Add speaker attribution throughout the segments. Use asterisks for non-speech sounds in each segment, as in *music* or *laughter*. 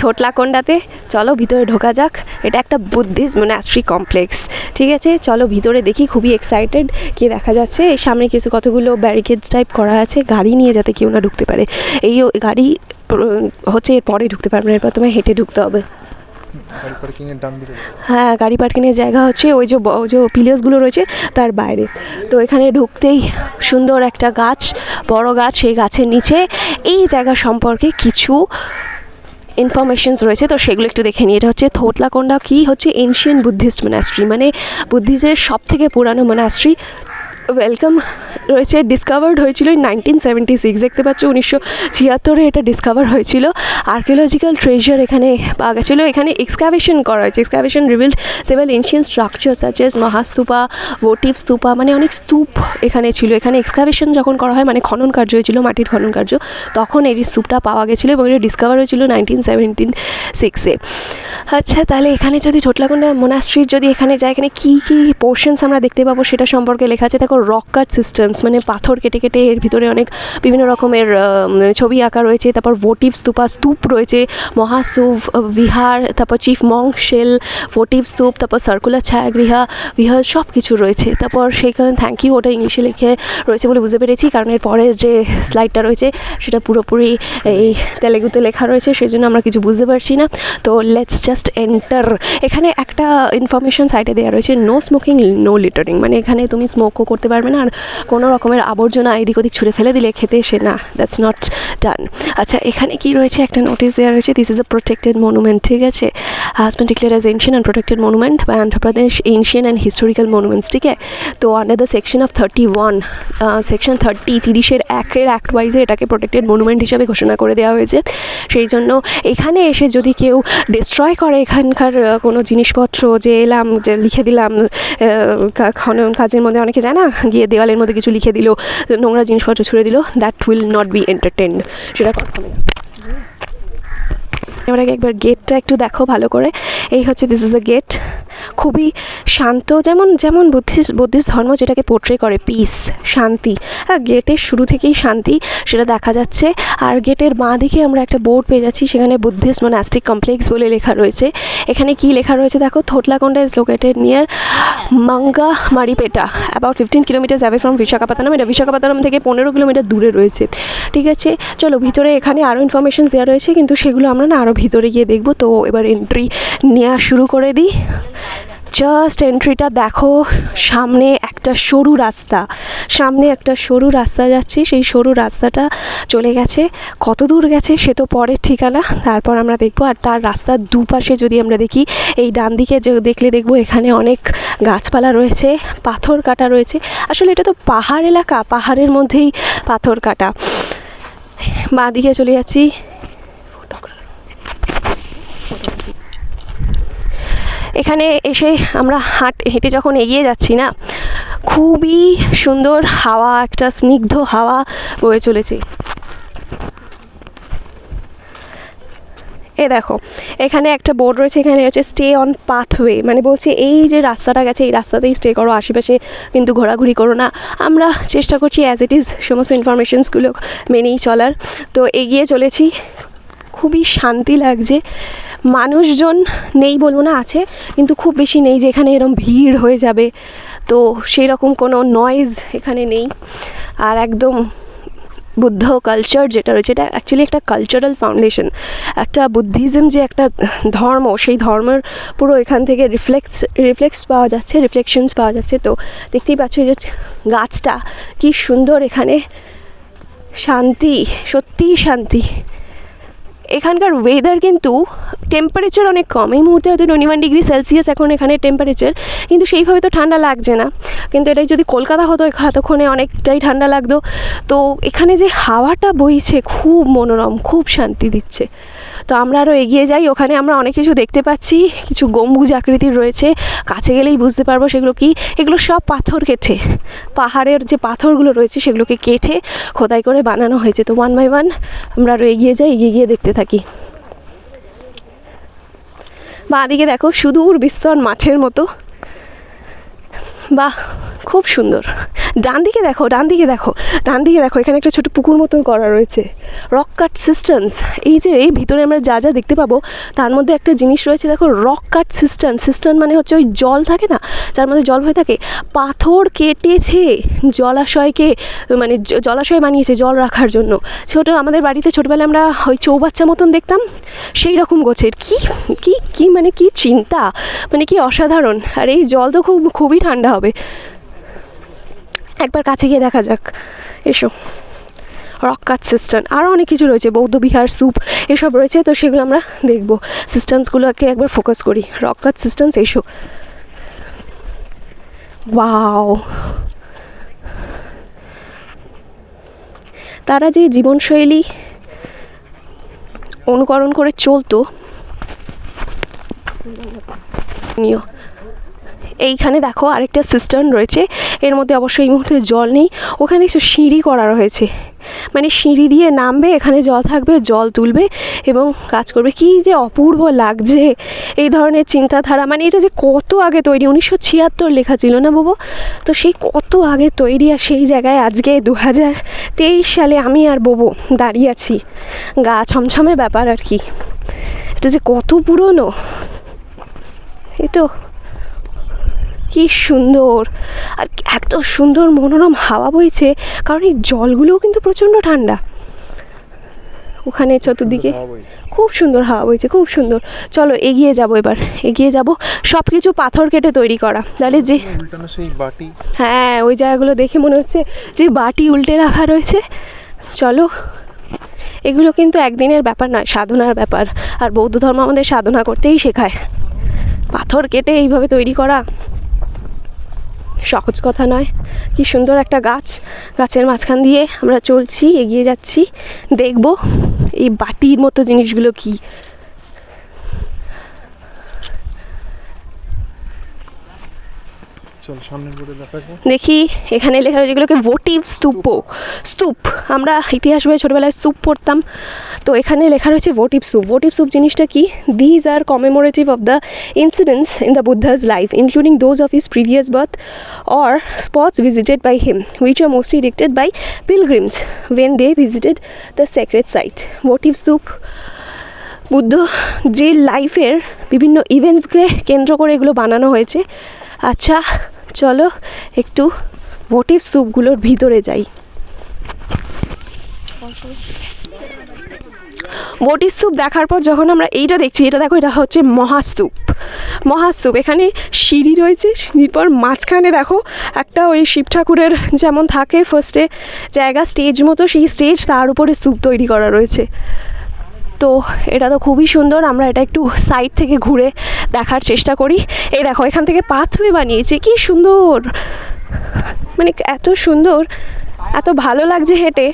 Speaker 1: ঠোঁটলাকোন্ডাতে চলো ভিতরে ঢোকা যাক। এটা একটা বুদ্ধিস্ট মোনাস্ট্রি কমপ্লেক্স ঠিক আছে? চলো ভিতরে দেখি খুবই এক্সাইটেড কি দেখা যাচ্ছে এই সামনে কিছু কতগুলো ব্যারিকেডস টাইপ করা আছে। গাড়ি নিয়ে যাতে কেউ না ঢুকতে পারে। এই গাড়ি হচ্ছে এর পরে ঢুকতে পারবে না। এরপর তোমায় হেঁটে ঢুকতে হবে। হ্যাঁ গাড়ি পার্কিংয়ের জায়গা হচ্ছে ওই যে ওই যে পিলার্সগুলো রয়েছে তার বাইরে। তো এখানে ঢুকতেই সুন্দর একটা গাছ বড় গাছ সেই গাছের নিচে। এই জায়গা সম্পর্কে কিছু ইনফরমেশনস রয়েছে, তো সেগুলো একটু দেখে নিই। এটা হচ্ছে থোটলাকোন্ডা কি? হচ্ছে এনশিয়ান বুদ্ধিস্ট মোনাস্ট্রি মানে বুদ্ধিজের সব থেকে পুরানো মোনাস্ট্রি ওয়েলকাম রয়েছে ডিসকভার্ড হয়েছিল নাইনটিন সেভেন্টি সিক্স দেখতে পাচ্ছ উনিশশো ছিয়াত্তরে এটা ডিসকভার হয়েছিল। আর্কিওলজিক্যাল ট্রেজার এখানে পাওয়া গেছিল। এখানে এক্সকাভেশন করা হয়েছে। Excavation revealed several ancient structure such as mahastupa votive stupa মানে অনেক স্তূপ এখানে ছিল। এখানে এক্সকাভেশন যখন করা হয় মানে খনন কার্য হয়েছিল, মাটির খনন কার্য, তখন এই স্তূপটা পাওয়া গেছিল এবং এটা ডিসকভার হয়েছিল নাইনটিন সেভেন্টিন সিক্সে আচ্ছা তাহলে এখানে যদি ছোটলাকোন্ডা মোনাস্ট্রির যদি এখানে যায়, এখানে কী কী পোর্শনস আমরা দেখতে পাবো সেটা সম্পর্কে লেখা আছে? দেখো রক কাট সিস্টেমস মানে পাথর কেটে কেটে এর ভিতরে অনেক বিভিন্ন রকমের ছবি আঁকা রয়েছে, তারপর ভোটিভ স্তূপা স্তূপ রয়েছে, মহাস্তূপ বিহার তারপর চিফ মঙ্ক শেল ভোটিভ স্তূপ তারপর সার্কুলার ছায়াগৃহা বিহার সব কিছু রয়েছে। তারপর সেইখানে থ্যাংক ইউ ওটা ইংলিশে লিখে রয়েছে বলে বুঝতে পেরেছি, কারণ এর পরের যে স্লাইডটা রয়েছে, সেটা পুরোপুরি এই তেলেগুতে লেখা রয়েছে সেই জন্য আমরা কিছু বুঝতে পারছি না। তো লেটস জাস্ট এন্টার এখানে একটা ইনফরমেশন সাইটে দেওয়া রয়েছে নো স্মোকিং নো লিটারিং মানে এখানে তুমি স্মোকও করতে পারবে না। আর কোনো রকমের আবর্জনা এদিক ওদিক ছুঁড়ে ফেলে দিলে খেতে সে না দ্যাটস নট ডান আচ্ছা এখানে কি রয়েছে একটা নোটিশ দেওয়া রয়েছে this is a protected monument ঠিক আছে? Has been declare as ancient and protected monument by Andhra Pradesh ancient and historical monuments ঠিক আছে? তো under the section of thirty one section thirty তিরিশের একের অ্যাক্ট ওয়াইজে এটাকে প্রোটেক্টেড মনুমেন্ট হিসাবে ঘোষণা করে দেওয়া হয়েছে। সেই জন্য এখানে এসে যদি কেউ ডিস্ট্রয় করে এখানকার কোনো জিনিসপত্র যে এলাম যে লিখে দিলাম খনন কাজের মধ্যে, অনেকে জানা *laughs* গিয়ে দেওয়ালের মধ্যে কিছু লিখে দিল, নোংরা জিনিসপত্র ছুড়ে দিল that will not be entertain সেটা কখনো না আগে একবার গেটটা একটু দেখো ভালো করে। এই হচ্ছে দিস ইজ দ্য গেট খুবই শান্ত, যেমন যেমন বুদ্ধিস্ট বুদ্ধিস্ট ধর্ম যেটাকে পোট্রে করে পিস শান্তি। হ্যাঁ গেটের শুরু থেকেই শান্তি, সেটা দেখা যাচ্ছে। আর গেটের বাঁ দিকে আমরা একটা বোর্ড পেয়ে যাচ্ছি, সেখানে বুদ্ধিস্ট মোনাস্টিক কমপ্লেক্স বলে লেখা রয়েছে। এখানে কি লেখা রয়েছে দেখো? Thotlakonda is located near Mangamaripeta about fifteen kilometre away from Visakhapatnam এটা বিশাখাপত্তনম থেকে পনেরো কিলোমিটার দূরে রয়েছে। ঠিক আছে? চলো, ভিতরে এখানে আরও ইনফরমেশন দেওয়া রয়েছে, কিন্তু সেগুলো আমরা না আরও ভিতরে গিয়ে দেখব। তো এবার এন্ট্রি নেওয়া শুরু করে দিই। জাস্ট এন্ট্রিটা দেখো, সামনে একটা সরু রাস্তা। সামনে একটা সরু রাস্তা যাচ্ছে, সেই সরু রাস্তাটা চলে গেছে। কত দূর গেছে সে তো পরের ঠিকানা। তারপর আমরা দেখব, আর তার রাস্তার দুপাশে যদি আমরা দেখি, এই ডান দিকে দেখলে দেখব এখানে অনেক গাছপালা রয়েছে, পাথর কাটা রয়েছে। আসলে এটা তো পাহাড় এলাকা, পাহাড়ের মধ্যেই পাথর কাটা। বাঁ দিকে চলে যাচ্ছি। এখানে এসে আমরা হাঁট, হেঁটে যখন এগিয়ে যাচ্ছি না, খুবই সুন্দর হাওয়া, একটা স্নিগ্ধ হাওয়া বয়ে চলেছে। এ দেখো, এখানে একটা বোর্ড রয়েছে, এখানে হচ্ছে স্টে অন পাথওয়ে মানে বলছে এই যে রাস্তাটা গেছে, এই রাস্তাতেই স্টে করো, আশেপাশে কিন্তু ঘোরাঘুরি করো না। আমরা চেষ্টা করছি অ্যাজ ইট ইজ সমস্ত ইনফরমেশনসগুলো মেনেই চলার। তো এগিয়ে চলেছি খুবই শান্তি লাগছে। মানুষজন নেই বলব না, আছে, কিন্তু খুব বেশি নেই যে এখানে এরম ভিড় হয়ে যাবে। তো সেই রকম কোনো নয়েজ এখানে নেই। আর একদম বুদ্ধ কালচার যেটা রয়েছে, এটা অ্যাকচুয়ালি একটা কালচারাল ফাউন্ডেশন একটা বুদ্ধিজম যে একটা ধর্ম, সেই ধর্মের পুরো এখান থেকে রিফ্লেক্স রিফ্লেক্স পাওয়া যাচ্ছে রিফ্লেকশনস পাওয়া যাচ্ছে। তো দেখতেই পাচ্ছ যে গাছটা, কি সুন্দর এখানে। শান্তি, সত্যিই শান্তি। এখানকার ওয়েদার কিন্তু টেম্পারেচার অনেক কম। এই মুহূর্তে হয়তো টোয়েন্টি ওয়ান ডিগ্রি সেলসিয়াস এখন এখানে টেম্পারেচার কিন্তু সেইভাবে তো ঠান্ডা লাগছে না। কিন্তু এটাই যদি কলকাতা হতো এতক্ষণে অনেকটাই ঠান্ডা লাগতো। তো এখানে যে হাওয়াটা বইছে খুব মনোরম, খুব শান্তি দিচ্ছে। তো আমরা আরও এগিয়ে যাই। ওখানে আমরা অনেক কিছু দেখতে পাচ্ছি। কিছু গম্বুজ আকৃতির রয়েছে। কাছে গেলেই বুঝতে পারব সেগুলো কি। এগুলো সব পাথর কেটে, পাহাড়ের যে পাথরগুলো রয়েছে সেগুলোকে কেটে খোদাই করে বানানো হয়েছে। তো ওয়ান বাই ওয়ান আমরা আরও এগিয়ে যাই, এগিয়ে গিয়ে দেখতে থাকি বাঁ দিকে দেখো সুদূর বিস্তর মাঠের মতো। বাহ, খুব সুন্দর। ডান দিকে দেখো ডান দিকে দেখো ডান দিকে দেখো, এখানে একটা ছোটো পুকুর মতন করা রয়েছে। রক কাট সিস্টেন্স এই যে এই ভিতরে আমরা যা যা দেখতে পাবো, তার মধ্যে একটা জিনিস রয়েছে, দেখো রক কাট সিস্টেম সিস্টেম মানে হচ্ছে ওই জল থাকে না, যার মধ্যে জল হয়ে থাকে, পাথর কেটেছে জলাশয়কে মানে জলাশয় বানিয়েছে জল রাখার জন্য। ছোটো, আমাদের বাড়িতে ছোটবেলায় আমরা ওই চৌবাচ্চা মতন দেখতাম, সেই রকম গোছের। কি কি কি মানে কি চিন্তা মানে কি অসাধারণ। আর এই জল তো খুব, খুবই ঠান্ডা একবার কাছে গিয়ে দেখা যাক। এসো। রক কাট সিস্টেম আরও অনেক কিছু রয়েছে। বৌদ্ধ, বিহার স্যুপ এসব রয়েছে। তো সেগুলো আমরা দেখব। সিস্টেমসগুলোকে একবার ফোকাস করি। রক কাট সিস্টেমস এসো। ওয়াও। তারা যে জীবনশৈলী অনুকরণ করে চলতো, নিও। এইখানে দেখো আরেকটা সিস্টার্ন রয়েছে। এর মধ্যে অবশ্যই এই মুহূর্তে জল নেই। ওখানে কিছু সিঁড়ি করা রয়েছে। মানে সিঁড়ি দিয়ে নামবে, এখানে জল থাকবে, জল তুলবে এবং কাজ করবে। কি যে অপূর্ব লাগছে। এই ধরনের চিন্তাধারা মানে এটা যে কত আগে তৈরি, উনিশশো ছিয়াত্তর লেখা ছিল না বাবু? তো সেই কত আগে তৈরি আর সেই জায়গায় আজকে দু হাজার তেইশ সালে আমি আর ববু দাঁড়িয়ে আছি। গা ছমছমে ব্যাপার আর কি। এটা যে কত পুরনো। এই তো। কি সুন্দর। আর এত সুন্দর মনোরম হাওয়া বইছে কারণ এই জলগুলোও কিন্তু প্রচণ্ড ঠান্ডা। ওখানে চতুর্দিকে খুব সুন্দর হাওয়া বইছে খুব সুন্দর। চলো এগিয়ে যাব এবার। এগিয়ে যাব সব কিছু পাথর কেটে তৈরি করা। তাহলে যে হ্যাঁ ওই জায়গাগুলো দেখে মনে হচ্ছে যে বাটি উল্টে রাখা রয়েছে। চলো এগুলো কিন্তু একদিনের ব্যাপার নয় সাধনার ব্যাপার। আর বৌদ্ধ ধর্ম আমাদের সাধনা করতেই শেখায়। পাথর কেটে এইভাবে তৈরি করা। সহজ কথা নয়। কি সুন্দর একটা গাছ। গাছের মাঝখান দিয়ে আমরা চলছি, এগিয়ে যাচ্ছি। দেখব এই বাটির মতো জিনিসগুলো কি
Speaker 2: চল সামনের বোর্ডে দেখা
Speaker 1: এখানে লেখা রয়েছে যেগুলোকে ভোটিভ স্তূপ। স্তূপ, আমরা ইতিহাস বইয়ে ছোটোবেলায় স্তূপ পড়তাম। তো এখানে লেখা রয়েছে ভোটিভ স্তূপ। ভোটিভ স্তূপ জিনিসটা কি? These are commemorative of the incidents in the Buddha's life including those of his previous birth or spots visited by him which are mostly depicted by pilgrims when they visited the sacred site votive stupa, Buddha যে লাইফের বিভিন্ন ইভেন্টসকে কেন্দ্র করে এগুলো বানানো হয়েছে। আচ্ছা চলো, একটু ভোটিভ স্তূপগুলোর ভিতরে যাই। ভোটিভ স্তূপ দেখার পর যখন আমরা এইটা দেখছি, এটা দেখো, এটা হচ্ছে মহাস্তূপ মহাস্তূপ এখানে সিঁড়ি রয়েছে, সিঁড়ির পর মাঝখানে দেখো, একটা ওই শিব ঠাকুরের যেমন থাকে ফার্স্টে জায়গা স্টেজ মতো সেই স্টেজ তার উপরে স্তূপ তৈরি করা রয়েছে। তো এটা তো খুবই সুন্দর, আমরা এটা একটু সাইড থেকে ঘুরে দেখার চেষ্টা করি। এই দেখো, এখান থেকে পাথওয়ে বানিয়েছে, কি সুন্দর! মানে এত সুন্দর, এত ভালো লাগছে হেঁটে।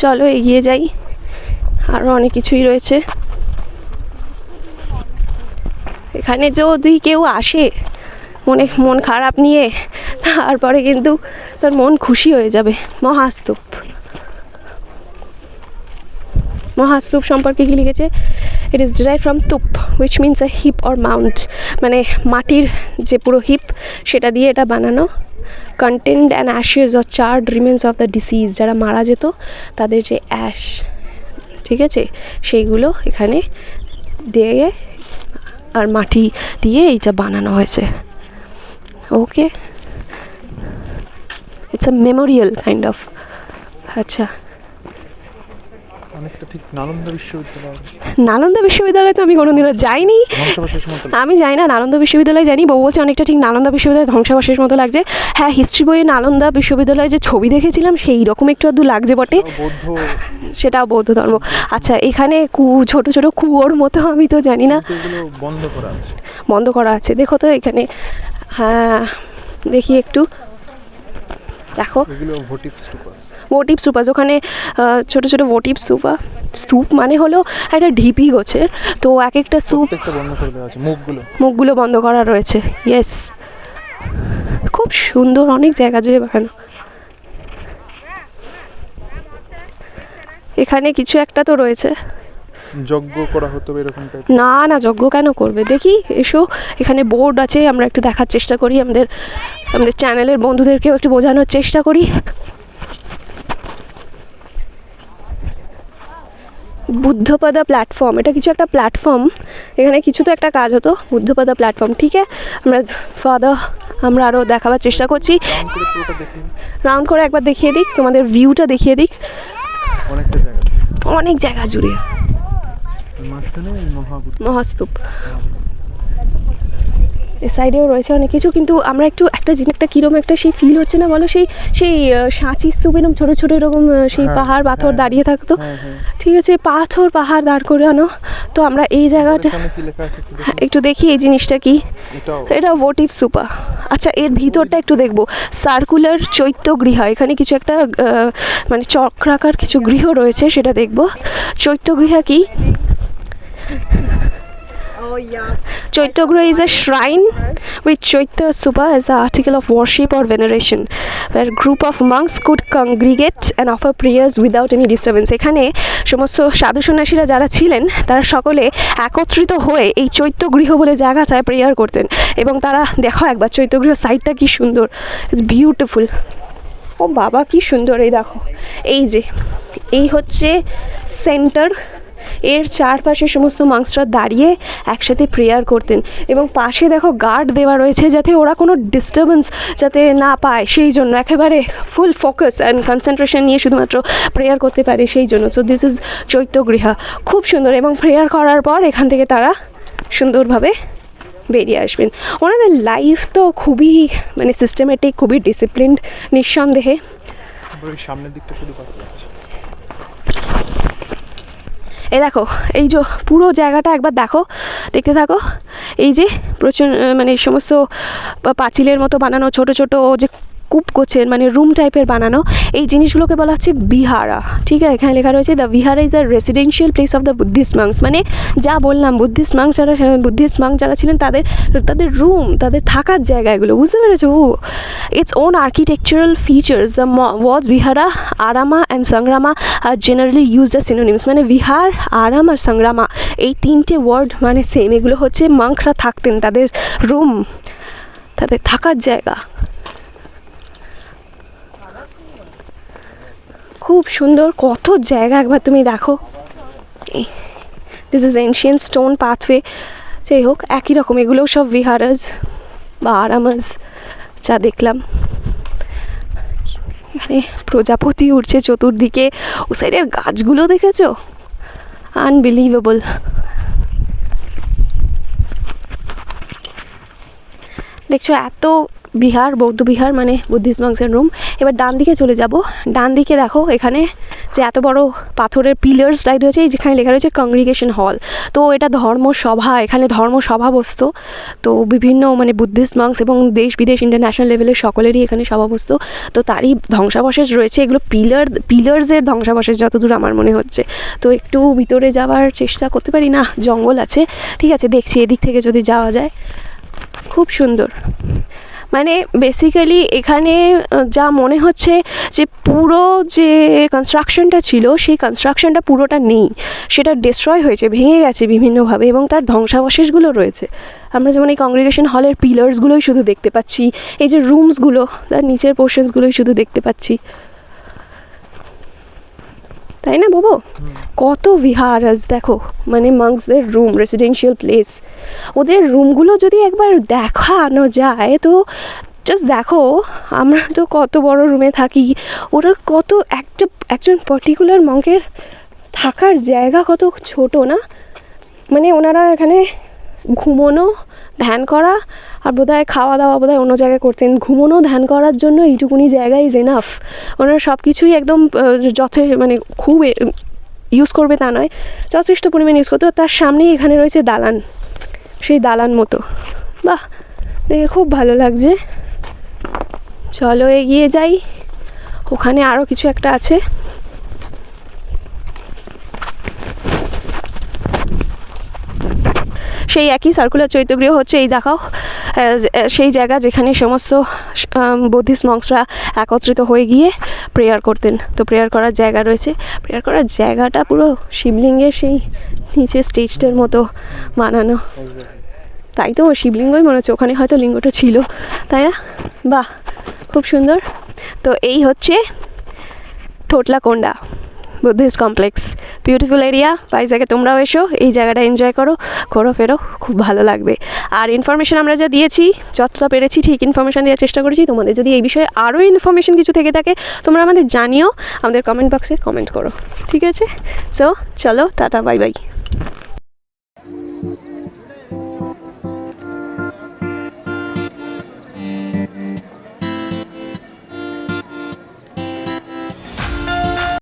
Speaker 1: চলো এগিয়ে যাই আরও অনেক কিছুই রয়েছে। এখানে যদি কেউ আসে, মনে, মন খারাপ নিয়ে তারপরে কিন্তু তার মন খুশি হয়ে যাবে। মহাস্তূপ। মহাস্তূপ সম্পর্কে কি লিখেছে? It is derive from thupa which means a heap or mount মানে মাটির যে পুরো হিপ সেটা দিয়ে এটা বানানো। Content and ashes or charred remains of the deceased যারা মারা যেত, তাদের যে অ্যাশ ঠিক আছে? সেইগুলো এখানে দিয়ে আর মাটি দিয়ে এইটা বানানো হয়েছে। Okay it's a memorial kind of আচ্ছা।
Speaker 2: অনেকটা ঠিক নালন্দা বিশ্ববিদ্যালয়।
Speaker 1: তো আমি কোনোদিনও যাইনি। আমি যাই না নালন্দা বিশ্ববিদ্যালয়ে জানি বউ বলছে অনেকটা ঠিক নালন্দা বিশ্ববিদ্যালয় ধ্বংসাবশেষ মতো লাগছে। হ্যাঁ হিস্ট্রি বইয়ে নালন্দা বিশ্ববিদ্যালয়ে যে ছবি দেখেছিলাম সেই রকম একটু আধটু লাগছে বটে। সেটাও বৌদ্ধ। ধর্ম। আচ্ছা এখানে কু ছোট ছোট কুয়োর মতো আমি তো জানি না।
Speaker 2: বন্ধ করা আছে।
Speaker 1: বন্ধ করা আছে। দেখো তো এখানে। হ্যাঁ দেখি একটু। দেখো।
Speaker 2: ভোটিভ স্তূপাস
Speaker 1: ওখানে ছোট ছোট ভোটিভ স্তূপা স্তূপ মানে হলো একটা ঢিপি গোছের। তো এক একটা স্তূপ
Speaker 2: মুখগুলো।
Speaker 1: বন্ধ করা রয়েছে। ইয়েস খুব সুন্দর অনেক জায়গা জুড়ে বানানো। এখানে কিছু একটা তো রয়েছে।
Speaker 2: যজ্ঞ করা হতো এরকম
Speaker 1: না না যজ্ঞ কেন করবে? দেখি এসো এখানে বোর্ড আছে আমরা একটু দেখার চেষ্টা করি আমাদের আমাদের চ্যানেলের বন্ধুদেরকেও একটু বোঝানোর চেষ্টা করি। বুদ্ধপদা প্ল্যাটফর্ম এটা কিছু একটা প্ল্যাটফর্ম এখানে কিছু তো একটা কাজ হতো বুদ্ধপদা প্ল্যাটফর্ম ঠিক আছে? আমরা ফাদার আমরা আরও দেখাবার চেষ্টা করছি।
Speaker 2: রাউন্ড করে
Speaker 1: একবার দেখিয়ে দিক তোমাদের ভিউটা দেখিয়ে দিক। অনেক জায়গা জুড়ে। মহাস্তূপ। এ সাইডেও রয়েছে অনেক কিছু কিন্তু আমরা একটু একটা জিনিসটা কীরকম একটা সেই ফিল হচ্ছে না বলো? সেই সেই সাঁচি স্তূপ এরকম ছোটো ছোটো এরকম সেই
Speaker 2: হ্যাঁ,
Speaker 1: পাহাড় পাথর
Speaker 2: হ্যাঁ,
Speaker 1: দাঁড়িয়ে থাকতো।
Speaker 2: হ্যাঁ
Speaker 1: ঠিক আছে পাথর পাহাড় দাঁড় করে আনো তো আমরা এই জায়গাটা
Speaker 2: একটু দেখি।
Speaker 1: এই জিনিসটা কি। এটা ভোটিভ সুপা আচ্ছা এর ভিতরটা একটু দেখব। সার্কুলার চৈত্য গৃহ এখানে কিছু একটা মানে চক্রাকার কিছু গৃহ রয়েছে সেটা দেখব। চৈত্য গৃহ কি?
Speaker 3: Oh
Speaker 1: is a shrine with Chaitya Supa as the article of worship or veneration, where a group of monks could congregate and offer prayers without any disturbance. এখানে সমস্ত সাধু সন্ন্যাসীরা যারা ছিলেন তারা সকলে একত্রিত হয়ে এই চৈত্যগৃহ বলে জায়গাটায় প্রেয়ার করতেন এবং তারা দেখো একবার চৈত্যগৃহ সাইডটা কি সুন্দর বিউটিফুল ও বাবা কি সুন্দর এই দেখো এই যে এই হচ্ছে সেন্টার এর চারপাশে সমস্ত মাংসরা দাঁড়িয়ে একসাথে প্রেয়ার করতেন এবং পাশে দেখো গার্ড দেওয়া রয়েছে যাতে ওরা কোনো ডিস্টারবেন্স যাতে না পায়, সেই জন্য একেবারে ফুল ফোকাস অ্যান্ড কনসেন্ট্রেশন নিয়ে শুধুমাত্র প্রেয়ার করতে পারে সেই জন্য। সো দিস ইজ চৈত্যগৃহা খুব সুন্দর এবং প্রেয়ার করার পর এখান থেকে তারা সুন্দরভাবে বেরিয়ে আসবেন। ওনাদের লাইফ তো খুবই মানে সিস্টেমেটিক খুবই ডিসিপ্লিনড নিঃসন্দেহে।
Speaker 2: সামনের দিকটা শুধু
Speaker 1: এই দেখো, এই যে পুরো জায়গাটা একবার দেখো, দেখতে থাকো। এই যে প্রচুর মানে সমস্ত পাঁচিলের মতো বানানো, ছোট ছোট যে কূপ গোছের মানে রুম টাইপের বানানো, এই জিনিসগুলোকে বলা হচ্ছে বিহারা। ঠিক আছে? এখানে লেখা রয়েছে the vihara is a residential place of the Buddhist monks মানে যা বললাম বুদ্ধিস্ট মাংস যারা বুদ্ধিস্ট মাংস যারা ছিলেন, তাদের তাদের রুম তাদের থাকার জায়গা এগুলো বুঝতে পেরেছ? ও it's own architectural features the was vihara arama and sangharama are generally use as synonyms. মানে বিহার আরাম আর সংগ্রামা এই তিনটে ওয়ার্ড মানে সেম এগুলো হচ্ছে মাংকরা থাকতেন তাদের রুম তাদের থাকার জায়গা। খুব সুন্দর, কত জায়গা একবার তুমি দেখো। This is ancient stone pathway যাই হোক, একই রকম, এগুলোও সব বিহারাজ বা আরামাজ যা দেখলাম। এখানে প্রজাপতি উঠছে চতুর্দিকে। ও সাইডের গাছগুলো দেখেছ? আনবিলিভেবল দেখছ, এত বিহার, বৌদ্ধ বিহার মানে বুদ্ধিস্ট মাংসের রুম এবার ডান দিকে চলে যাব। ডান দিকে দেখো, এখানে যে এত বড় পাথরের পিলার্স লাইট রয়েছে যেখানে লেখা রয়েছে কংগ্রিগেশন হল তো এটা ধর্মসভা, এখানে ধর্মসভা বসতো তো বিভিন্ন মানে বুদ্ধিস্ট মাংস এবং দেশ বিদেশ ইন্টারন্যাশনাল লেভেলের সকলেরই এখানে সভা বসতো তো তারই ধ্বংসাবশেষ রয়েছে। এগুলো পিলার পিলার্সের ধ্বংসাবশেষ, যতদূর আমার মনে হচ্ছে। তো একটু ভিতরে যাওয়ার চেষ্টা করতে পারি না, জঙ্গল আছে। ঠিক আছে, দেখছি, এদিক থেকে যদি যাওয়া যায়। খুব সুন্দর। মানে বেসিক্যালি এখানে যা মনে হচ্ছে যে পুরো যে কনস্ট্রাকশনটা ছিল, সেই কনস্ট্রাকশনটা পুরোটা নেই। সেটা ডিস্ট্রয় হয়েছে, ভেঙে গেছে বিভিন্নভাবে এবং তার ধ্বংসাবশেষগুলো রয়েছে। আমরা যেমন এই কংগ্রিগেশন হলের পিলার্সগুলোই শুধু দেখতে পাচ্ছি, এই যে রুমসগুলো তার নিচের পোর্শনসগুলোই শুধু দেখতে পাচ্ছি। তাই না বাবু? কত বিহারাস দেখো। মানে মাংসদের রুম রেসিডেন্সিয়াল প্লেস ওদের রুমগুলো যদি একবার দেখানো যায় তো জাস্ট দেখো আমরা তো কত বড় রুমে থাকি। ওরা কত একটা একজন পার্টিকুলার মঙ্কের থাকার জায়গা কত ছোট না? মানে ওনারা এখানে ঘুমোনো, ধ্যান করা, আর বোধহয় খাওয়া দাওয়া বোধহয় অন্য জায়গায় করতেন। ঘুমোনো, ধ্যান করার জন্য এইটুকুনি জায়গা ইজ এনাফ ওনারা সব কিছুই একদম যথে মানে খুব ইউজ করবে তা নয়। যথেষ্ট পরিমাণে ইউজ করতে তার সামনেই এখানে রয়েছে দালান। সেই দালান মতো। বাহ! দেখে খুব ভালো লাগছে। চলো এগিয়ে যাই। ওখানে আরও কিছু একটা আছে। সেই একই সার্কুলার চৈত্যগৃহ হচ্ছে এই দেখাও। সেই জায়গা যেখানে সমস্ত বুদ্ধিস্ট মংসরা একত্রিত হয়ে গিয়ে প্রেয়ার করতেন। তো প্রেয়ার করার জায়গা রয়েছে। প্রেয়ার করার জায়গাটা পুরো শিবলিঙ্গের সেই নিচে স্টেজটার মতো বানানো। তাই তো শিবলিঙ্গই মনে হচ্ছে। ওখানে হয়তো লিঙ্গটা ছিল। তাই না? বাহ, খুব সুন্দর। তো এই হচ্ছে Totlakonda Buddhist complex beautiful area ভাইজাগে তোমরাও এসো, এই জায়গাটা এনজয় করো, ঘোরো ফেরো, খুব ভালো লাগবে। আর ইনফরমেশন আমরা যা দিয়েছি, যতটা পেরেছি ঠিক ইনফরমেশন দেওয়ার চেষ্টা করেছি। তোমাদের যদি এই বিষয়ে আরও ইনফরমেশন কিছু থেকে থাকে, তোমরা আমাদের জানিও, আমাদের কমেন্ট বক্সে কমেন্ট করো। ঠিক আছে? সো চলো, টাটা বাই বাই